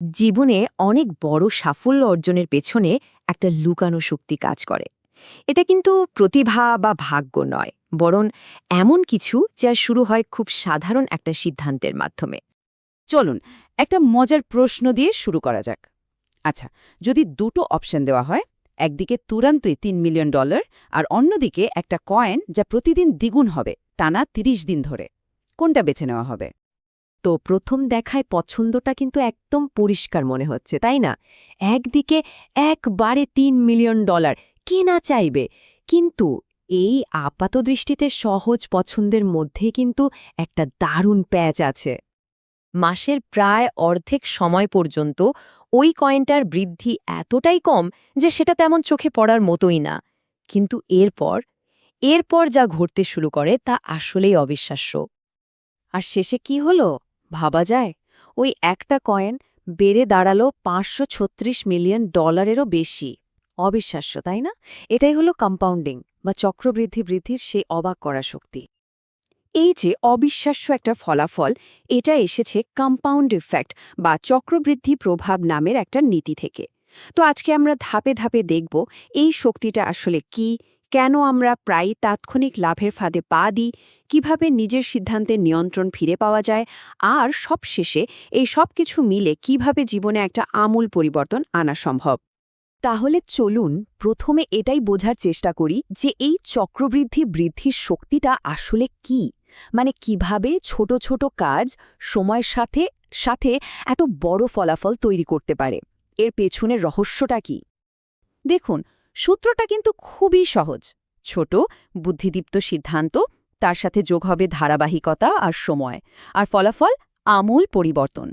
জীবনে অনেক বড় সাফল্য অর্জনের পেছনে একটা লুকানো শক্তি কাজ করে। এটা কিন্তু প্রতিভা বা ভাগ্য নয়, বরং এমন কিছু যা শুরু হয় খুব সাধারণ একটা সিদ্ধান্তের মাধ্যমে। চলুন, একটা মজার প্রশ্ন দিয়ে শুরু করা যাক। আচ্ছা যদি দুটো অপশন দেওয়া হয়, একদিকে তুরান্তই তিন মিলিয়ন ডলার আর অন্যদিকে একটা কয়েন যা প্রতিদিন দ্বিগুণ হবে, টানা ৩০ দিন ধরে। কোনটা বেছে নেওয়া হবে? তো প্রথম দেখায় পছন্দটা কিন্তু একদম পরিষ্কার মনে হচ্ছে, তাই না? একদিকে একবারে তিন মিলিয়ন ডলার, কে না চাইবে? কিন্তু এই আপাত দৃষ্টিতে সহজ পছন্দের মধ্যে কিন্তু একটা দারুণ প্যাচ আছে। মাসের প্রায় অর্ধেক সময় পর্যন্ত ওই কয়েনটার বৃদ্ধি এতটাই কম যে সেটা তেমন চোখে পড়ার মতোই না। কিন্তু এরপর এরপর যা ঘটতে শুরু করে তা আসলেই অবিশ্বাস্য। আর শেষে কি হলো? ভাবা যায়, ওই একটা কয়েন বেড়ে দাঁড়াল পাঁচশো ছত্রিশ মিলিয়ন ডলারেরও বেশি। অবিশ্বাস্য, তাই না? এটাই হলো কম্পাউন্ডিং বা চক্রবৃদ্ধি বৃদ্ধির সেই অবাক করা শক্তি। এই যে অবিশ্বাস্য একটা ফলাফল, এটা এসেছে কম্পাউন্ড ইফেক্ট বা চক্রবৃদ্ধি প্রভাব নামের একটা নীতি থেকে। তো আজকে আমরা ধাপে ধাপে দেখব এই শক্তিটা আসলে কি কেন আমরা প্রায় তাৎক্ষণিক লাভের ফাঁদে পা দিই? কীভাবে নিজের সিদ্ধান্তের নিয়ন্ত্রণ ফিরে পাওয়া যায়? আর সবশেষে এই সব কিছু মিলে কীভাবে জীবনে একটা আমূল পরিবর্তন আনা সম্ভব? তাহলে চলুন প্রথমে এটাই বোঝার চেষ্টা করি যে এই চক্রবৃদ্ধি বৃদ্ধির শক্তিটা আসলে কি? মানে কীভাবে ছোট ছোট কাজ সময়ের সাথে সাথে এত বড় ফলাফল তৈরি করতে পারে? এর পেছনের রহস্যটা কি? দেখুন সূত্রটা কিন্তু খুবই সহজ। ছোট, বুদ্ধিদীপ্ত সিদ্ধান্ত, তার সাথে যোগ হবে ধারাবাহিকতা আর সময়, আর ফলাফল আমূল পরিবর্তন।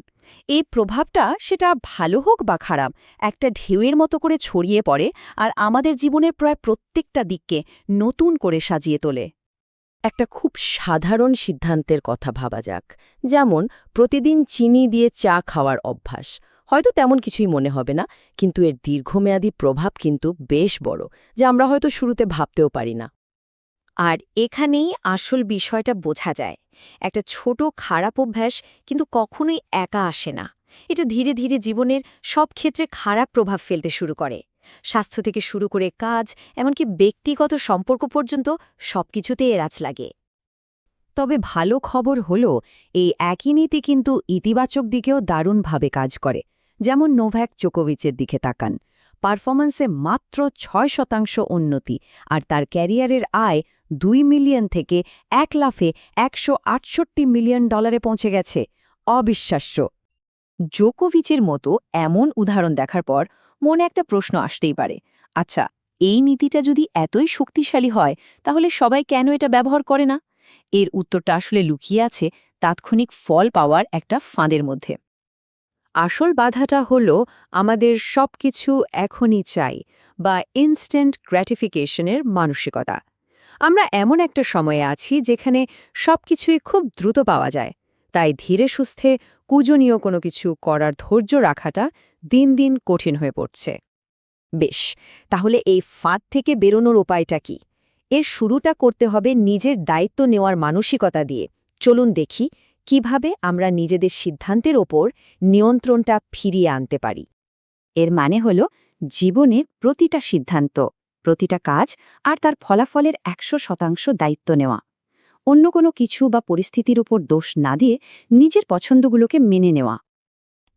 এই প্রভাবটা সেটা ভালো হোক বা খারাপ, একটা ঢেউয়ের মতো করে ছড়িয়ে পড়ে আর আমাদের জীবনের প্রায় প্রত্যেকটা দিককে নতুন করে সাজিয়ে তোলে। একটা খুব সাধারণ সিদ্ধান্তের কথা ভাবা যাক, যেমন প্রতিদিন চিনি দিয়ে চা খাওয়ার অভ্যাস। হয়তো তেমন কিছুই মনে হবে না, কিন্তু এর দীর্ঘমেয়াদী প্রভাব কিন্তু বেশ বড়, যা আমরা হয়তো শুরুতে ভাবতেও পারি না। আর এখানেই আসল বিষয়টা বোঝা যায়। একটা ছোট খারাপ অভ্যাস কিন্তু কখনোই একা আসে না। এটা ধীরে ধীরে জীবনের সব ক্ষেত্রে খারাপ প্রভাব ফেলতে শুরু করে। স্বাস্থ্য থেকে শুরু করে কাজ, এমনকি ব্যক্তিগত সম্পর্ক পর্যন্ত সবকিছুতেই এরাজ লাগে। তবে ভালো খবর হল, এই একই নীতি কিন্তু ইতিবাচক দিকেও দারুণভাবে কাজ করে। যেমন নোভ্যাক চোকোভিচের দিকে তাকান। পারফরম্যান্সে মাত্র ছয় শতাংশ উন্নতি আর তার ক্যারিয়ারের আয় দুই মিলিয়ন থেকে এক লাফে একশো আটষট্টি মিলিয়ন ডলারে পৌঁছে গেছে। অবিশ্বাস্য। জোকোভিচের মতো এমন উদাহরণ দেখার পর মনে একটা প্রশ্ন আসতেই পারে। আচ্ছা এই নীতিটা যদি এতই শক্তিশালী হয়, তাহলে সবাই কেন এটা ব্যবহার করে না? এর উত্তরটা আসলে লুকিয়ে আছে তাৎক্ষণিক ফল পাওয়ার একটা ফাঁদের মধ্যে। আসল বাধাটা হল আমাদের সব কিছু এখনই চাই বা ইনস্ট্যান্ট গ্র্যাটিফিকেশনের মানসিকতা। আমরা এমন একটা সময়ে আছি যেখানে সব কিছুই খুব দ্রুত পাওয়া যায়। তাই ধীরে সুস্থে পূজনীয় কোনো কিছু করার ধৈর্য রাখাটা দিন দিন কঠিন হয়ে পড়ছে। বেশ, তাহলে এই ফাঁদ থেকে বেরোনোর উপায়টা কি? এর শুরুটা করতে হবে নিজের দায়িত্ব নেওয়ার মানসিকতা দিয়ে। চলুন দেখি কীভাবে আমরা নিজেদের সিদ্ধান্তের ওপর নিয়ন্ত্রণটা ফিরিয়ে আনতে পারি। এর মানে হল, জীবনের প্রতিটা সিদ্ধান্ত, প্রতিটা কাজ আর তার ফলাফলের একশো শতাংশ দায়িত্ব নেওয়া। অন্য কোনো কিছু বা পরিস্থিতির উপর দোষ না দিয়ে নিজের পছন্দগুলোকে মেনে নেওয়া।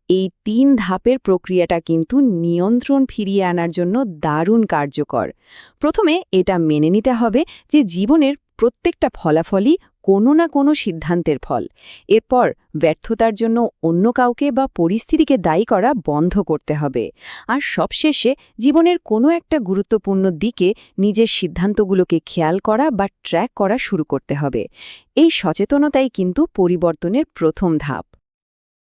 এই তিন ধাপের প্রক্রিয়াটা কিন্তু নিয়ন্ত্রণ ফিরিয়ে আনার জন্য দারুণ কার্যকর। প্রথমে এটা মেনে নিতে হবে যে জীবনের প্রত্যেকটা ফলাফলই কোনো না কোনো সিদ্ধান্তের ফল। এরপর ব্যর্থতার জন্য অন্য কাউকে বা পরিস্থিতিকে দায়ী করা বন্ধ করতে হবে। আর সবশেষে জীবনের কোনো একটা গুরুত্বপূর্ণ দিকে নিজের সিদ্ধান্তগুলোকে খেয়াল করা বা ট্র্যাক করা শুরু করতে হবে। এই সচেতনতাই কিন্তু পরিবর্তনের প্রথম ধাপ।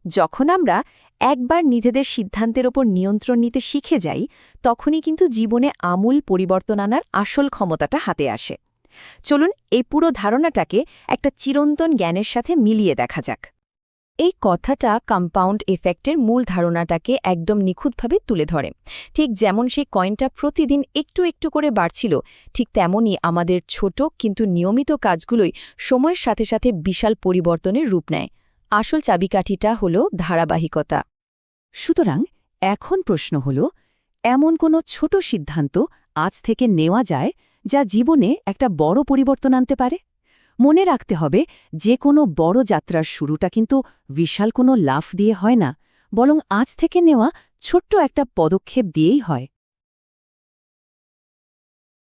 যখন আমরা একবার নিজেদের সিদ্ধান্তের ওপর নিয়ন্ত্রণ নিতে শিখে যাই, তখনই কিন্তু জীবনে আমূল পরিবর্তন আনার আসল ক্ষমতাটা হাতে আসে। চলুন এই পুরো ধারণাটাকে একটা চিরন্তন জ্ঞানের সাথে মিলিয়ে দেখা যাক। এই কথাটা কম্পাউন্ড এফেক্টের মূল ধারণাটাকে একদম নিখুঁতভাবে তুলে ধরে। ঠিক যেমন সেই কয়েনটা প্রতিদিন একটু একটু করে বাড়ছিল, ঠিক তেমনই আমাদের ছোট কিন্তু নিয়মিত কাজগুলোই সময়ের সাথে সাথে বিশাল পরিবর্তনের রূপ নেয়। আসল চাবিকাঠিটা হল ধারাবাহিকতা। সুতরাং এখন প্রশ্ন হল, এমন কোনো ছোট সিদ্ধান্ত আজ থেকে নেওয়া যায় যা জীবনে একটা বড় পরিবর্তন আনতে পারে। মনে রাখতে হবে, যে কোনো বড় যাত্রার শুরুটা কিন্তু বিশাল কোনো লাফ দিয়ে হয় না, বরং আজ থেকে নেওয়া ছোট্ট একটা পদক্ষেপ দিয়েই হয়।